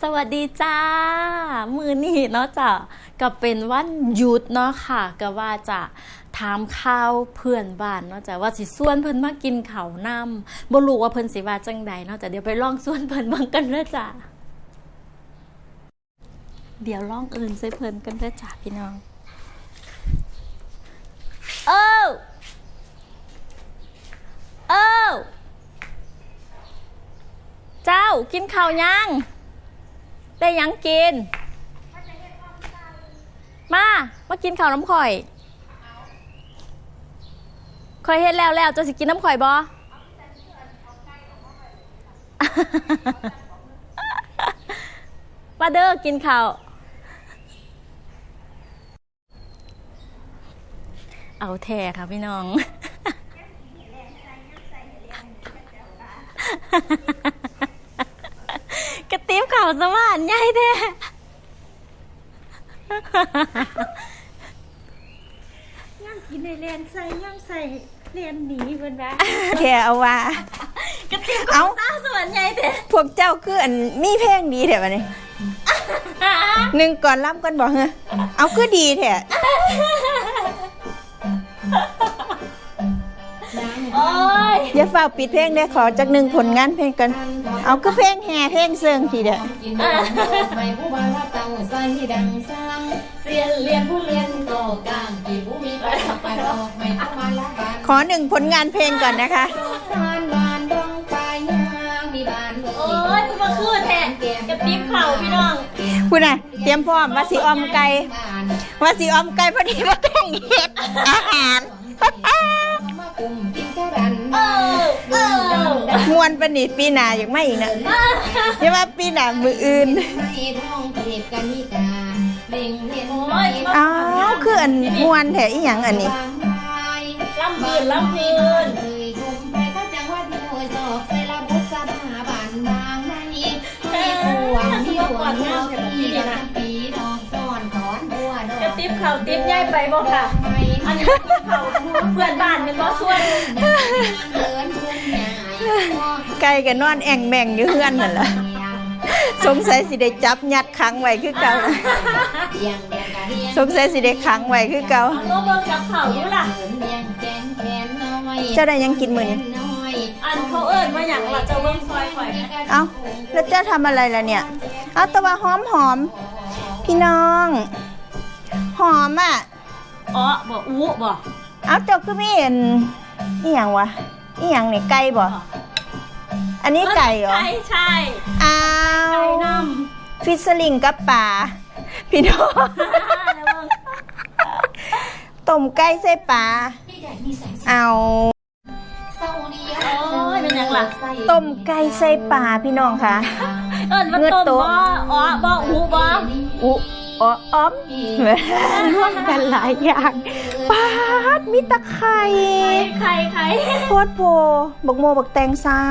สวัสดีจ้า มือนี่เนาะจ้ะก็เป็นวันหยุดเนาะค่ะ ก็ว่าจะถามข่าวเพื่อนบ้านเนาะจ้ะว่าสิส่วนเพิ่นมากินข้าวน้ำบ่รู้ว่าเพิ่นสิว่าจังใดเนาะจ้ะเดี๋ยวไปลองส่วนเพิ่นบิ่งกันเด้อจ้ะเดี๋ยวลองเอิ้นใส่เพิ่นกันเด้อจ้ะพี่น้อง เอ้าเอ้าเจ้ากินข้าวยัง ได้ยังกิน มา มากินข้าวน้ำข่อยข่อยเฮ็ดแล้วแล้วจะสิกินน้ำข่อยบ่มาเด้อกินข้าว เอาแท้ค่ะพี่น้อง กระติบข่าวสว่านใหญ่แท้ย่างกินในเรียนใส่ย่างใส่เรียนหนีเพิ่นว่าแค่เอาว่า กระติบเอ้าข่าวสว่านใหญ่แท้พวกเจ้าคืออันมีเพลงดีแถวนี้หนึ่งก่อนรับก่อนบอกเฮะเอาคือดีแถ อย่าฝ้ากปิดเพลงได้ขอจากหนึ่งผลงานเพลงกัน เอาคือเพลงแห่เพลงเซิงทีเดียวกินดอกไม่ผู้บานว่าเต่าใส่ดังสร้างเรียนเรียนผู้เรียนก็กลางกี่ผู้มีไปสักไปดอกไม่ต้องมาละบานขอหนึ่งผลงานเพลงก่อนนะคะบานบานดองไปย่างมีบานเบิกโอ้ยจะมาคืนแท้กระติบข่าวพี่น้องคุณน่ะเตรียมพร้อมว่าสิออมไก่บานว่าสิออมไก่พอดีว่าต้องเห็ดอาหาร มวนประนิดปีหนาอย่างไม่อีกนะอย่าว่าปีหนามืออื่นให้ท้องเทพกันนิกาเบ่งเห็นโอ้ยอ้าวคืออันมวนแถอีหยังอันนี้บางไม้ลำพื้นลำพื้นเคยชมไปก็จังว่าที่โอยศอกใส่ละบุษบาบานบางในให้ปวงที่ปวงหัวปีละปีดอกซ้อนถอนบัวดอกกระติบข่าวติบใหญ่ไปบ่ค่ะไม่อันนี้ข่าวเพื่อนบ้านเป็นบ่ส่วนเดินทุ่งใหญ่ ไก่กันนอนแอ่งแม่งอยู่เฮือนนั่นแหละสงสัยสิได้จับยัดขังไว้คือเก่าเดียงเดียงกะเดียงสงสัยสิได้ขังไว้คือเก่าเอาโลเบิ่งกับข่าวอยู่ล่ะเดียงแกงแขนน้อยเจ้าได้ยังกินมื้อนี้น้อยอันเขาเอิ้นว่าหยังล่ะเจ้าเบิ่งซอยข่อยไหมเอ้าแล้วเจ้าทำอะไรล่ะเนี่ยเอาแตะว่าหอมหอมพี่น้อง หอมอะอ๋อบ่อู้บ่เอาเจ้าคือมีอันอีหยังวะอีหยังนี่ไก่บ่ อันนี้ไก่เหรอไก่ใช่อ้าไก่วน้ฟิชลิงกับป่า พี่น้องำแล้วเบิ่งต้มไก่ใส่ปลาพี่ใหญ่มีแสงสีเอาเศร้าเดียวโอ้ยเป็นหยังล่ะต้มไก่ใส่ปลาพี่น้องค่ะเอิ้นว่าเงือกต้มโต๊ะบ่อ๋อบ่อู้บ่อุอ๋ออ้อมร่วมกันหลายอย่าง ปาดมิตะไข่ไข่ไข่โคตรโพบักโมบักแตงสา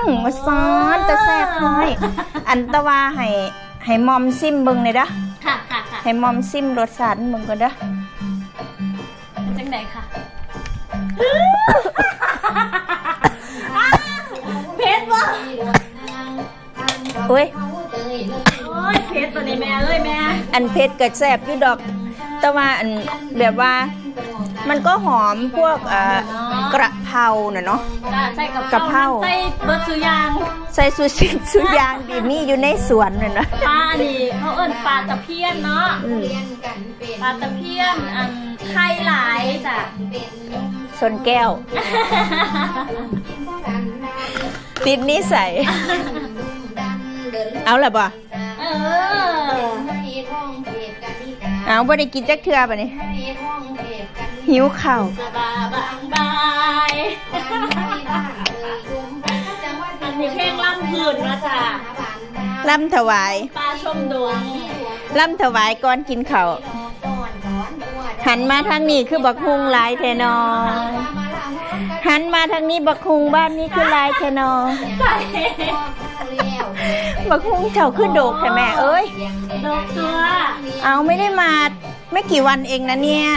งมาซ้อนจะแซ่บน้อย อันตะวาให้ให้มอมซิมเบิ่งเลยเด้อค่ะค่ะค่ะให้มอมซิมรสชาติเบิ่งก่อนเด้อจังไดค่ะเพชรบ่โอ้ยโอ้ยเพชรตัวนี้แม่เอ้ยแม่ อันเผ็ดก็แซ่บอยู่ดอก แต่ว่าอันแบบว่า มันก็หอมพวกเอ่อกระเพราน่ะเนาะ จ้ะใส่กับกะเพราใส่เบิดสุอยางใส่สุสิสุยางดีนี่อยู่ในสวนน่ะนะปลานี่เขาเอิ้นปลาตะเพียนเนาะอืมปลาตะเพียนอันไข่หลายจ้ะชนแก้วติดนิสัยเอาละบ่ เออเอาบ่ได้กินจักเทื่อบ่นี่หิวข้าวสบาย บางบายอันนี้เพลงล่ำพื้นนะจ้ะล่ำถวายปลาชมดวงล่ำถวายก่อนกินข้าวหันมาทางนี้คือบักฮุงหลายแทนอหันมาทางนี้บักฮุงบ้านนี้คือหลายแทนอใส่บักฮุงเจ้าคือโดกแต่แม่เอ้ยดอกตัวเอาไม่ได้มาไม่กี่วันเองนะเนี่ย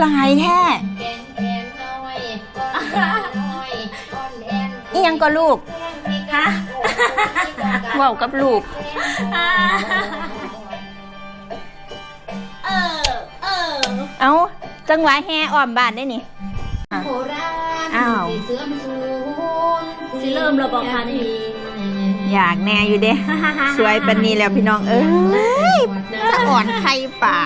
หลายแท้อียังก็ลูกฮะเว้ากับลูกเออเออเอาจังหวะแห่อ้อมบ้านได้นี่โบราณอ้าวสิเสื่อมสูญสิเริ่มแล้วบอกค่ะนี่อยากแน่อยู่เด้ สวยปานนี้แล้วพี่น้องเอ้ย สะอ่อนไข่ป่า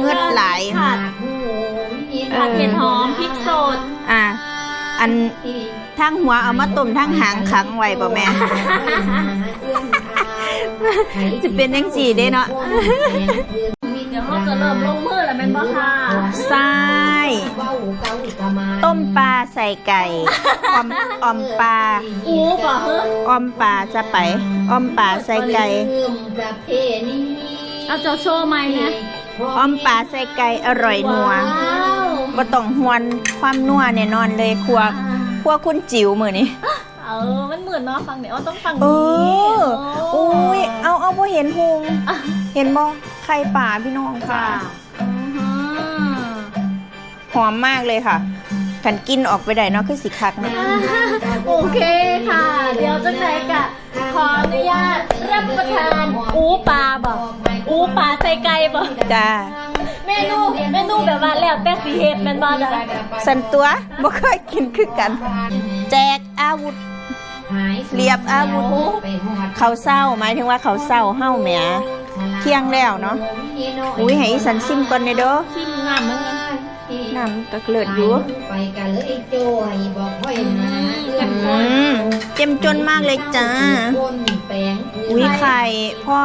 เงือดไหลผัดเออผัดเผ็ดหอมพริกสดอะอันทั้งหัวเอามาต้มทั้งหางขังไว้บ่แม่สิเป็นจังซี่เด้เนาะเดี๋ยวเขาจะเริ่มลงมือแล้วแม่นบ่ค่ะทรายต้มปลาใส่ไก่ออมออมปลาอู้บ่เฮ้อออมปลาจะไปออมปลาใส่ไก่ เอาเจ้าโชว์ไหมนะออมปลาใส่ไก่อร่อยนัวว้าวบ่ต้องหวนความนัวแน่นอนเลยครัวครัวคุณจิ๋วมื้อนี้เออ มันเหมือนเนาะฟังเนี่ยว่าต้องฟังเอนี้ออุ้ยเอาเอาบ่เห็นพุงเห็นบ่ไข่ป่าพี่น้องค่ะอือหือหอมมากเลยค่ะขันกินออกไปได้เนาะคือสิคักเนาะโอเคค่ะ เดี๋ยวจังไหนกะขออนุญาตรับประทานอูปลาบ่อู ปลาใส่ไก่บ่จ้าเมนูเมนูแบบว่าแล้วแต่สีเฮ็ดแม่นบ่จ้ะสันตัวบ่เคยกินคือกัน แจกอาวุธเรียบอาวุธเขาเศร้าหมายถึงว่าเขาเศร้าเฮ้าแหมเที่ยงแล้วเนาะอุ้ยให้อีสันซิมก่อนเด้อเด้อชิมน้ำมันกันน้ำก็เลิศอยู่ไปกันเลยโจยบอกค่อยหาอืมเจ็มจนมากเลยจ้าคนแปลงอุ้ยไข่พ่อ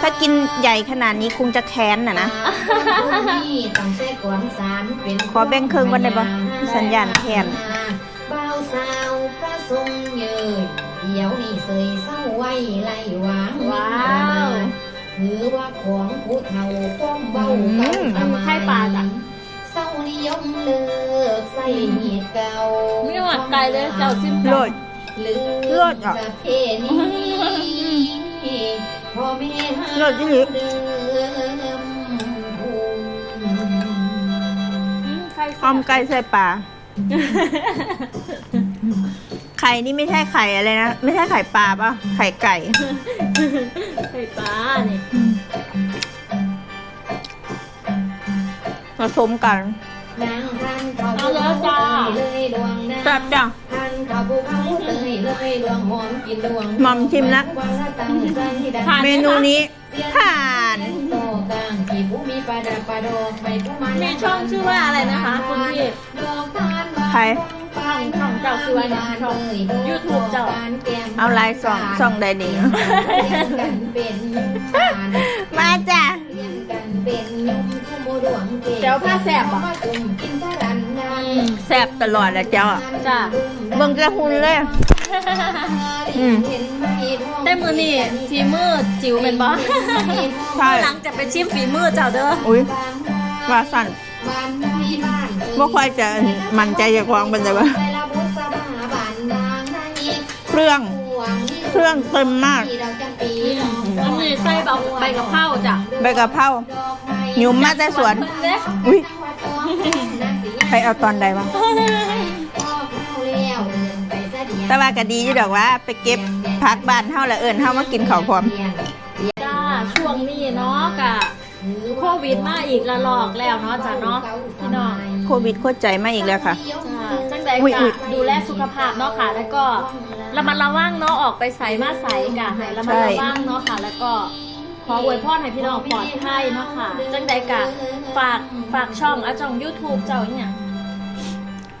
ถ้ากินใหญ่ขนาดนี้คงจะแค้นน่ะนะตั้งแต่ก่อนสารเป็นขอแบ่งครึ่งวันได้ปะสัญญาณแค้นบ่าวสาวพระทรงเยยเดี๋ยวนี้เสยเศร้าไว้ไล่วางว้าวถือว่าของผู้เฒ่าก้มเบาอืมเก่าสมัยไข่ปลาจ้ะเศร้านิยมเลิกใส่หีดเก่าไม่หวัดไก่เลยเจ้าชิมโลดลืมเลิศอะประเพณีพ่อแม่ เลิศจริงเดิมภูมิอืมไข่ออมไก่ใส่ปลาไข่นี่ไม่ใช่ไข่อะไรนะ ไม่ใช่ไข่ปลาป่ะ ไข่ไก่ ไข่ปลาเนี่ยผสมกันเขาเอาแล้วจ้าแซ่บจ้ะทันเขาหม่อมชิมละวันะ เมนูนี้ ผ่านโตกลางที่ผู้มีประดับประดอกไปผู้มันมีช่องชื่อว่าอะไรนะคะคุณพี่ดอกทานบานใครช่องช่องเจ้าชื่อว่าอย่างช่อง YouTube เจ้าเอาลายสองสองได้ดีเรียนกันเป็นทานมาจ้ะเรียนกันเป็นยมสมุดวงเก่งเดี๋ยวผ้าแสบอะมาจุ่มกินทารันนานแซ่บตลอดแหละเจ้าอะจ้ะเบิ่งจะหุ่นเลย อืมได้มือนี่ฝีมือจิ๋วเป็นบอใช่ หลังจะไปชิมฝีมือเจ้าเด้อ อุ้ยว่าสั่นบ่ค่อยจะมั่นใจจะควางเป็นไงวะเครื่อง เครื่องเต็มมากอันนี้ใส่แบบใบกะเพราจ้ะใบกะเพราหยุ่มมาแต่สวนเด้อุ้ย ไปเอาตอนใดวะ แต่ว่าก็ดีอยู่ดอกว่า ไปเก็บผักบ้านเฮาและเอิ้นเฮามากินข้าวพร้อมจ้าช่วงนี้เนาะกะโควิดมาอีกระลอกแล้วเนาะจ้ะเนาะพี่น้องโควิดโคตรใจมาอีกแล้วค่ะจ้าจังใดอุ๊ยอุ๊กะยดูแลสุขภาพเนาะค่ะ แล้วก็ระมัดระวังเนาะออกไปใส่มาใส่กะให้ระมัดระวังเนาะค่ะ แล้วก็ขออวยพรให้พี่น้องปลอดภัยเนาะค่ะ จังใดกะฝากฝากช่องอะช่อง YouTube เจ้าเนี่ย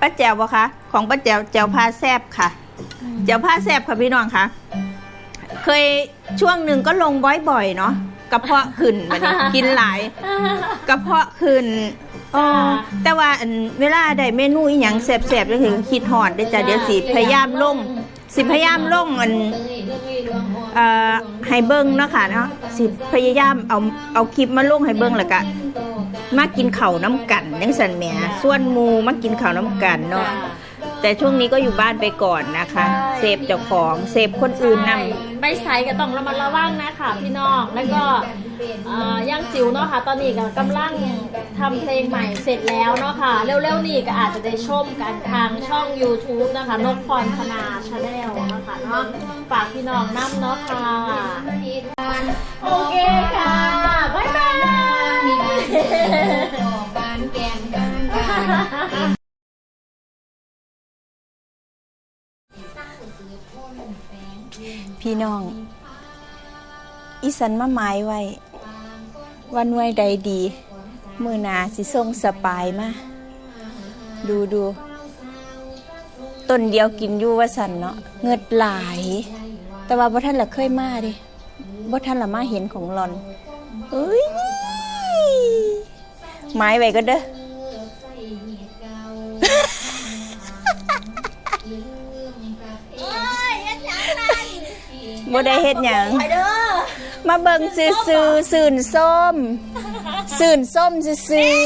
ป้าแจ๋วบ่คะของป้าแจ๋วแจ๋วพาแซบค่ะ แจ๋วพาแซบค่ะพี่น้องคะเคยช่วงหนึ่งก็ลงบ่อยๆเนาะกระเพาะขึ้นบัดนี้กินหลายกระเพาะขึ้นอ๋อแต่ว่าอันเวลาได้เมนูอีหยังแซ่บๆก็คือคิดฮอดได้อจ้ะเดี๋ยวสิพยายามลงสิพยายามลงอันเอ่อให้เบิ่งเนาะค่ะเนาะสิพยายามเอาเอาคลิปมาลงให้เบิ่งแล้วก็มากินข้าวน้ำกันจังซั่นแหมส่วนหมู่มากินข้าวน้ำกันเนาะ แต่ช่วงนี้ก็อยู่บ้านไปก่อนนะคะ เสพเจ้าของเสพคนอื่นนำไปใส่ก็ต้องระมัดระวังนะคะพี่น้องแล้วก็เอ่อยังางจิ๋วเนาะค่ะ ตอนนี้ก็กำลังทำเพลงใหม่เสร็จแล้วเนาะค่ะ เร็วๆนี้ก็อาจจะได้ชมกันทางช่อง YouTube นะคะนกพรพนาชาแนลนะคะเนาะฝากพี่น้องน้ำเนาะค่ะ โอเคค่ะ บ๊ายบาย พี่น้อง อีสันมาหมายไว้วันว้ใดดี มือนาสิส่งสปายมา ดูดูต้นเดียวกินอยู่ว่าสันเนาะเงิดหลาย แต่ว่าบ่ท่านละเคยมาดิบ่ท่านละมาเห็นของหลอนเอ้ยหมายไว้ก็เด้อ บ่ได้เฮ็ดหยังมาเบิ่งซื่อซื่อๆสื่นส้มสื่นส้มซื่อซื่อ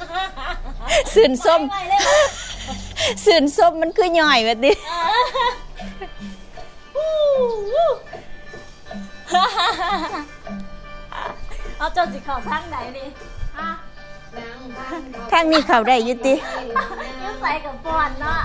ๆสื่นส้มสื่นส้มมันคือย่อยแบบนี้เอาจนสิเขาทางไหนนี่อะทางนี้เข้าได้อยู่ติยังใส่กับปอนเนาะ